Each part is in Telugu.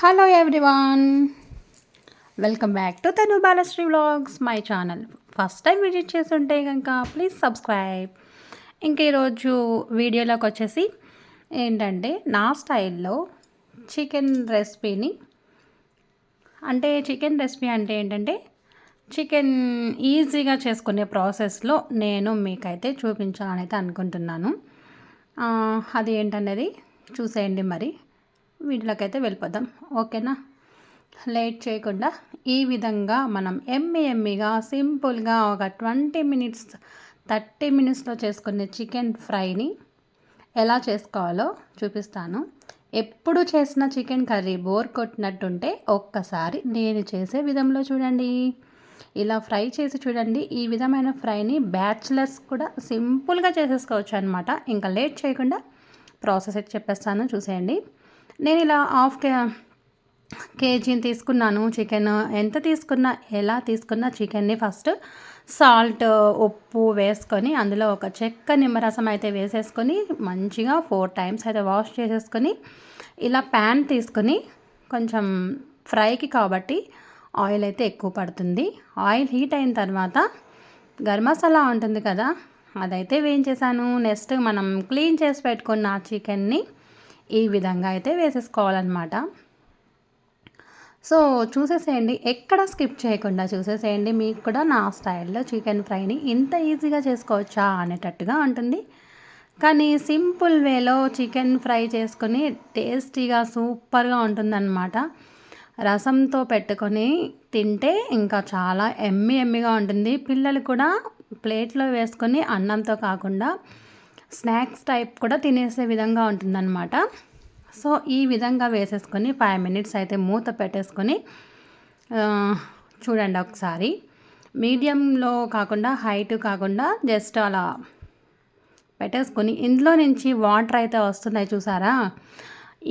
Hello everyone welcome back to Tanu Balasri vlogs my channel first time visit చేసి ఉంటే కనుక ప్లీజ్ సబ్స్క్రైబ్ ఇంక ఈరోజు వీడియోలోకి వచ్చేసి ఏంటంటే నా స్టైల్లో చికెన్ రెసిపీని అంటే చికెన్ రెసిపీ అంటే ఏంటంటే చికెన్ ఈజీగా చేసుకునే ప్రాసెస్లో నేను మీకైతే చూపించాలని అయితే అనుకుంటున్నాను అది ఏంటనేది చూసేయండి మరి. వీటిలోకి అయితే వెళ్ళిపోదాం. ఓకేనా? లేట్ చేయకుండా ఈ విధంగా మనం ఎమ్మి ఎమ్మిగా సింపుల్గా ఒక ట్వంటీ మినిట్స్ థర్టీ మినిట్స్లో చేసుకునే చికెన్ ఫ్రైని ఎలా చేసుకోవాలో చూపిస్తాను. ఎప్పుడు చేసిన చికెన్ కర్రీ బోర్ కొట్టినట్టుంటే ఒక్కసారి నేను చేసే విధంలో చూడండి. ఇలా ఫ్రై చేసి చూడండి. ఈ విధమైన ఫ్రైని బ్యాచిలర్స్ కూడా సింపుల్గా చేసేసుకోవచ్చు అనమాట ఇంకా లేట్ చేయకుండా ప్రాసెస్ అయితే చెప్పేస్తాను. చూసేయండి. నేను ఇలా హాఫ్ కే కేజీని తీసుకున్నాను చికెన్. ఎంత తీసుకున్నా ఎలా తీసుకున్నా చికెన్ని ఫస్ట్ సాల్ట్ ఉప్పు వేసుకొని అందులో ఒక చెక్క నిమ్మరసం అయితే వేసేసుకొని మంచిగా ఫోర్ టైమ్స్ అయితే వాష్ చేసేసుకొని ఇలా ప్యాన్ తీసుకొని కొంచెం ఫ్రైకి కాబట్టి ఆయిల్ అయితే ఎక్కువ పడుతుంది. ఆయిల్ హీట్ అయిన తర్వాత గరం మసాలా ఉంటుంది కదా అదైతే వేయించేసాను నెక్స్ట్ మనం క్లీన్ చేసి పెట్టుకున్న చికెన్ని ఈ విధంగా అయితే వేసేసుకోవాలన్నమాట. సో చూసేసేయండి. ఎక్కడ స్కిప్ చేయకుండా చూసేసేయండి. మీకు కూడా నా స్టైల్లో చికెన్ ఫ్రైని ఇంత ఈజీగా చేసుకోవచ్చా అనేటట్టుగా ఉంటుంది. కానీ సింపుల్ వేలో చికెన్ ఫ్రై చేసుకొని టేస్టీగా సూపర్గా ఉంటుందన్నమాట. రసంతో పెట్టుకొని తింటే ఇంకా చాలా ఎమ్మి ఎమ్మిగా ఉంటుంది. పిల్లలు కూడా ప్లేట్లో వేసుకొని అన్నంతో కాకుండా స్నాక్స్ టైప్ కూడా తినేసే విధంగా ఉంటుందన్నమాట. సో ఈ విధంగా వేసేసుకొని ఫైవ్ మినిట్స్ అయితే మూత పెట్టేసుకొని చూడండి ఒకసారి. మీడియంలో కాకుండా హైట్ కాకుండా జస్ట్ అలా పెట్టేసుకొని ఇందులో నుంచి వాటర్ అయితే వస్తున్నాయి చూసారా?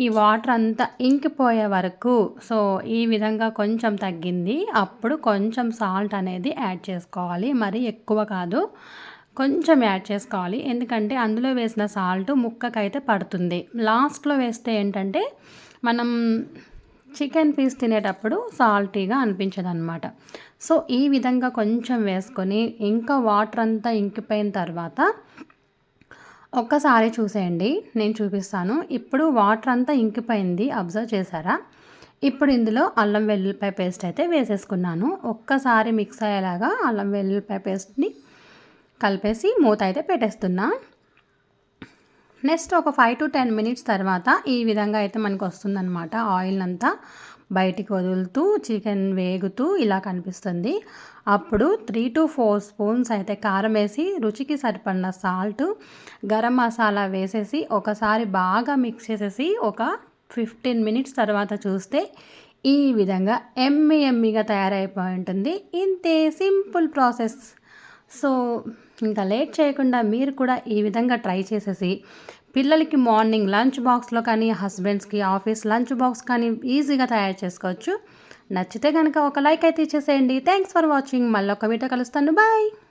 ఈ వాటర్ అంతా ఇంకిపోయే వరకు సో ఈ విధంగా కొంచెం తగ్గింది. అప్పుడు కొంచెం సాల్ట్ అనేది యాడ్ చేసుకోవాలి. మరి ఎక్కువ కాదు. కొంచెం యాడ్ చేసుకోవాలి. ఎందుకంటే అందులో వేసిన సాల్ట్ ముక్కకైతే పడుతుంది. లాస్ట్లో వేస్తే ఏంటంటే మనం చికెన్ పీస్ తినేటప్పుడు సాల్టీగా అనిపించదు అనమాట సో ఈ విధంగా కొంచెం వేసుకొని ఇంకా వాటర్ అంతా ఇంకిపోయిన తర్వాత ఒక్కసారి చూసేయండి. నేను చూపిస్తాను. ఇప్పుడు వాటర్ అంతా ఇంకిపోయింది. అబ్జర్వ్ చేశారా? ఇప్పుడు ఇందులో అల్లం వెల్లుల్లిపాయ పేస్ట్ అయితే వేసేసుకున్నాను. ఒక్కసారి మిక్స్ అయ్యేలాగా అల్లం వెల్లుల్లిపాయ పేస్ట్ని కలిపేసి మూత అయితే పెట్టేస్తున్నా. నెక్స్ట్ ఒక ఫైవ్ టు టెన్ మినిట్స్ తర్వాత ఈ విధంగా అయితే మనకు వస్తుందన్నమాట. ఆయిల్ అంతా బయటికి వదులుతూ చికెన్ వేగుతూ ఇలా కనిపిస్తుంది. అప్పుడు త్రీ టు ఫోర్ స్పూన్స్ అయితే కారం వేసి రుచికి సరిపడిన సాల్ట్ గరం మసాలా వేసేసి ఒకసారి బాగా మిక్స్ చేసేసి ఒక ఫిఫ్టీన్ మినిట్స్ తర్వాత చూస్తే ఈ విధంగా ఎమ్మి ఎమ్మిగా తయారైపోయి ఉంటుంది. ఇంతే సింపుల్ ప్రాసెస్. సో ఇంకా లేట్ చేయకుండా మీరు కూడా ఈ విధంగా ట్రై చేసేసి పిల్లలకి మార్నింగ్ లంచ్ బాక్స్లో కానీ హస్బెండ్స్కి ఆఫీస్ లంచ్ బాక్స్ కానీ ఈజీగా తయారు చేసుకోవచ్చు. నచ్చితే కనుక ఒక లైక్ అయితే ఇచ్చేసేయండి. Thanks for watching. మళ్ళీ ఒక వీడియో కలుస్తాను. బాయ్!